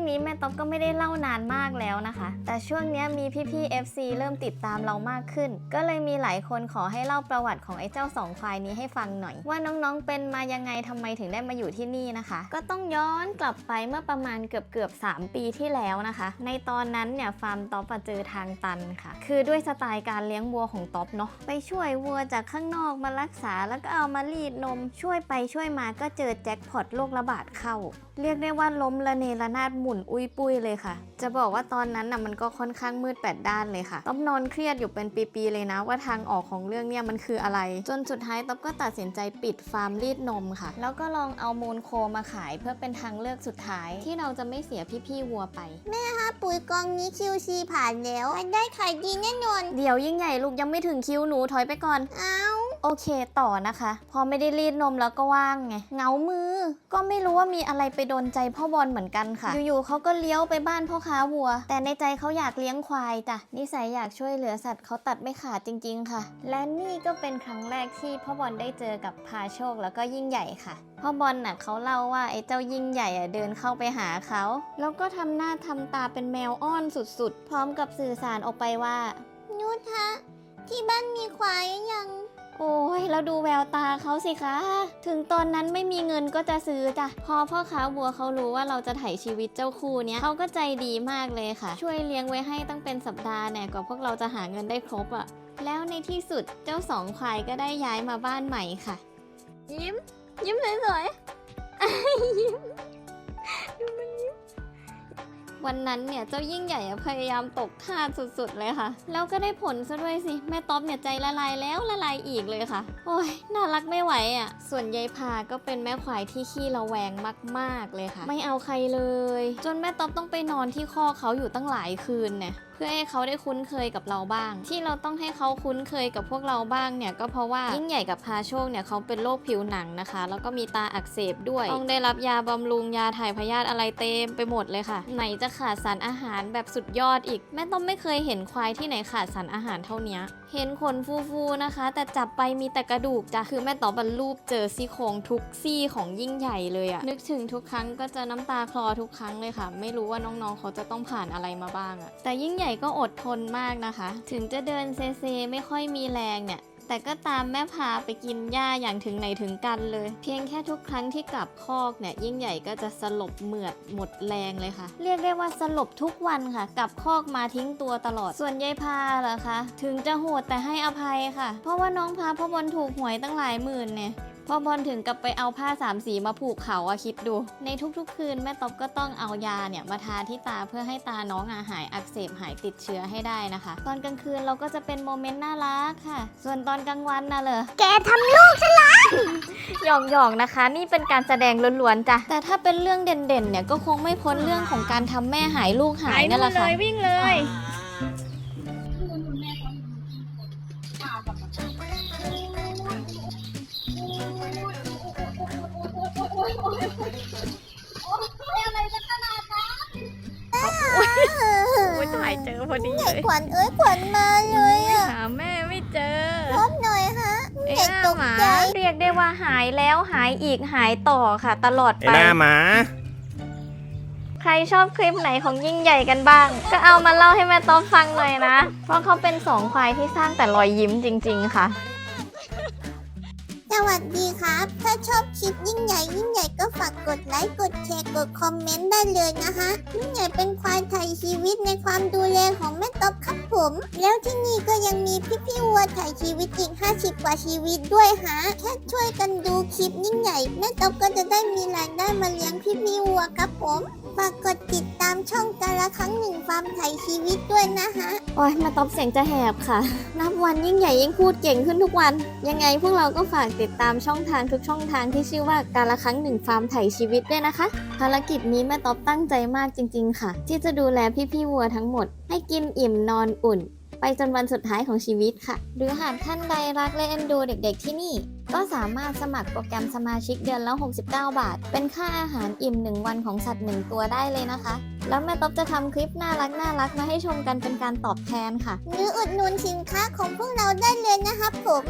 รื่องนี้แม่ต๊อบก็ไม่ได้เล่านานมากแล้วนะคะ แต่ช่วงนี้มีพี่ๆ FC เริ่มติดตามเรามากขึ้น ก็เลยมีหลายคนขอให้เล่าประวัติของไอ้เจ้าสองควายนี้ให้ฟังหน่อย ว่าน้องๆเป็นมายังไงทำไมถึงได้มาอยู่ที่นี่นะคะ ก็ต้องย้อนกลับไปเมื่อประมาณเกือบเกือบ3 ปีที่แล้วนะคะ ในตอนนั้นเนี่ยฟาร์มต๊อบเจอทางตันค่ะ คือด้วยสไตล์การเลี้ยงวัวของต๊อบเนาะไปช่วยวัวจากข้างนอกมารักษาแล้วก็เอามารีดนมช่วยไปช่วยมาก็เจอแจ็คพอตโรคระบาดเข้า เรียกได้ว่าล้มระเนระนาดหมุนอุ้ยปุ้ยเลยค่ะ จะบอกว่าตอนนั้นน่ะมันก็ค่อนข้างมืดแปดด้านเลยค่ะต๊อบนอนเครียดอยู่เป็นปีๆเลยนะ ว่าทางออกของเรื่องเนี่ยมันคืออะไร จนสุดท้ายต๊อบก็ตัดสินใจปิดฟาร์มรีดนมค่ะ แล้วก็ลองเอามูลโคมาขายเพื่อเป็นทางเลือกสุดท้าย ที่เราจะไม่เสียพี่ๆวัวไปถ้าปุ๋ยกองนี้ QC ผ่านแล้วมันได้ขายดีแน่นอนเดี๋ยวยิ่งใหญ่ลูกยังไม่ถึงคิวหนูถอยไปก่อนอ้าว โอเคต่อนะคะ พอไม่ได้รีดนมแล้วก็ว่างไงเหงามือ ก็ไม่รู้ว่ามีอะไรไปโดนใจพ่อบอลเหมือนกันค่ะ อยู่ๆเขาก็เลี้ยวไปบ้านพ่อค้าวัว แต่ในใจเขาอยากเลี้ยงควายจ้ะนิสัยอยากช่วยเหลือสัตว์เขาตัดไม่ขาดจริง ๆ ค่ะ และนี่ก็เป็นครั้งแรกที่พ่อบอลได้เจอกับพาโชคแล้วก็ยิ่งใหญ่ค่ะพ่อบอลน่ะเขาเล่าว่าไอ้เจ้ายิ่งใหญ่อะเดินเข้าไปหาเขา แล้วก็ทำหน้าทำตาเป็นแมวอ้อนสุดๆ พร้อมกับสื่อสารออกไปว่านุชฮะที่บ้านมีควายยัง โอ้ยแล้วดูแววตาเขาสิคะ ถึงตอนนั้นไม่มีเงินก็จะซื้อจ้ะ พอพ่อค้าวัวเขารู้ว่าเราจะไถ่ชีวิตเจ้าคู่เนี้ยเขาก็ใจดีมากเลยค่ะ ช่วยเลี้ยงไว้ให้ตั้งเป็นสัปดาห์เนี่ยกว่าพวกเราจะหาเงินได้ครบอะ่ะ แล้วในที่สุดเจ้าสองควายก็ได้ย้ายมาบ้านใหม่ค่ะ ยิ้ม ยิ้มสวยๆยิ้มดูมันยิ้ม วันนั้นเนี่ยเจ้ายิ่งใหญ่พยายามตกท่าสุดๆเลยค่ะ แล้วก็ได้ผลซะด้วยสิแม่ต๊อบเนี่ยใจละลายแล้วละลายอีกเลยค่ะ โอ้ยน่ารักไม่ไหวอะ่ะ ส่วนยายพาก็เป็นแม่ควายที่ขี้ระแวงมาก ๆเลยค่ะ ไม่เอาใครเลย จนแม่ต๊อบต้องไปนอนที่คอเขาอยู่ตั้งหลายคืนเนี่ยเพื่อให้เขาได้คุ้นเคยกับเราบ้าง ที่เราต้องให้เขาคุ้นเคยกับพวกเราบ้างเนี่ยก็เพราะว่ายิ่งใหญ่กับพาโชคเนี่ยเขาเป็นโรคผิวหนังนะคะ แล้วก็มีตาอักเสบด้วย ต้องได้รับยาบำรุงยาถ่ายพยาธิอะไรเต็มไปหมดเลยค่ะ ไหนจะขาดสารอาหารแบบสุดยอดอีก แม่ต้องไม่เคยเห็นควายที่ไหนขาดสารอาหารเท่านี้เห็นขนฟูๆนะคะ แต่จับไปมีแต่กระดูกจ้ะคือแม่ตอบรรลูปเจอซี่โครงทุกซี่ของยิ่งใหญ่เลยอะนึกถึงทุกครั้งก็จะน้ำตาคลอทุกครั้งเลยค่ะ ไม่รู้ว่าน้องๆเขาจะต้องผ่านอะไรมาบ้างอะแต่ยิ่งใหญ่ก็อดทนมากนะคะ ถึงจะเดินเซเซไม่ค่อยมีแรงเนี่ย แต่ก็ตามแม่พาไปกินหญ้าอย่างถึงไหนถึงกันเลย เพียงแค่ทุกครั้งที่กลับคอกเนี่ยยิ่งใหญ่ก็จะสลบเหมือดหมดแรงเลยค่ะ เรียกได้ว่าสลบทุกวันค่ะ กลับคอกมาทิ้งตัวตลอด ส่วนยายพาเหรอคะ ถึงจะโหดแต่ให้อภัยค่ะ เพราะว่าน้องพาพ่อบอลถูกหวยตั้งหลายหมื่นเนี่ย พ่อบอลถึงกับไปเอาผ้าสามสีมาผูกเขาอะคิดดู ในทุกๆ คืนแม่ต๊อบก็ต้องเอายาเนี่ยมาทาที่ตาเพื่อให้ตาน้องอาหายอักเสบหายติดเชื้อให้ได้นะคะ ตอนกลางคืนเราก็จะเป็นโมเมนต์น่ารักค่ะ ส่วนตอนกลางวันน่ะเหรอแกทำลูกฉันละหยอกหยอกๆนะคะ นี่เป็นการแสดงล้วนๆจ้ะแต่ถ้าเป็นเรื่องเด่นๆเนี่ยก็คงไม่พ้นเรื่องของการทำแม่หายลูกหายนั่นแหละค่ะวิ่งเลย พอดีเลยขวัญเอ้ยขวัญมาเลยอะหาแม่ไม่เจอพบหน่อยฮะไอ้เด็กหน้าตกหมาใจเรียกได้ว่าหายแล้วหายอีกหายต่อค่ะ ตลอดไอ้ไปหน้าหมา ใครชอบคลิปไหนของยิ่งใหญ่กันบ้าง ก็เอามาเล่าให้แม่ต๊อบฟังหน่อยนะ เพราะเขาเป็นสองควายที่สร้างแต่รอยยิ้มจริง ๆ ค่ะ สวัสดีครับ ถ้าชอบคลิปยิ่งใหญ่ยิ่งใหญ่ก็ฝากกดไลค์ กดแชร์ กดคอมเมนต์ได้เลยนะฮะ ยิ่งใหญ่เป็นควายไทยชีวิตในความดูแลของแม่ต๊อบครับผม แล้วที่นี่ก็ยังมีพี่ๆวัวไทยชีวิตอีก 50 กว่าชีวิตด้วยฮะ แค่ช่วยกันดูคลิปยิ่งใหญ่ แม่ต๊อบก็จะได้มีรายได้มาเลี้ยงพี่ๆวัวครับผม ฝากกดติดตามช่องกาละครั้งหนึ่งฟาร์มไทยชีวิตด้วยนะฮะ อ้ยแมาต๊อบเสียงจะแหบค่ะ นับวันยิ่งใหญ่ยิ่งพูดเก่งขึ้นทุกวัน ยังไงพวกเราก็ฝากติดตามช่องทางทุกช่องทางที่ชื่อว่าการละครั้งหนึ่งฟาร์มไถ่ชีวิตด้วยนะคะ ภารกิจนี้แม่ต๊อบตั้งใจมากจริง ๆ ค่ะ ที่จะดูแลพี่ๆวัวทั้งหมด ให้กินอิ่มนอนอุ่น ไปจนวันสุดท้ายของชีวิตค่ะ หรือหากท่านใดรักและเอ็นดูเด็ก ๆ ที่นี่ ก็สามารถสมัครโปรแกรมสมาชิกเดือนละ 69 บาท เป็นค่าอาหารอิ่ม 1 วันของสัตว์ 1 ตัวได้เลยนะคะ แล้วแม่ต๊อบจะทำคลิปน่ารักน่ารักมาให้ชมกันเป็นการตอบแทนค่ะ หรืออุดหนุนสินค้าของพวกเราได้เลยนะครับผม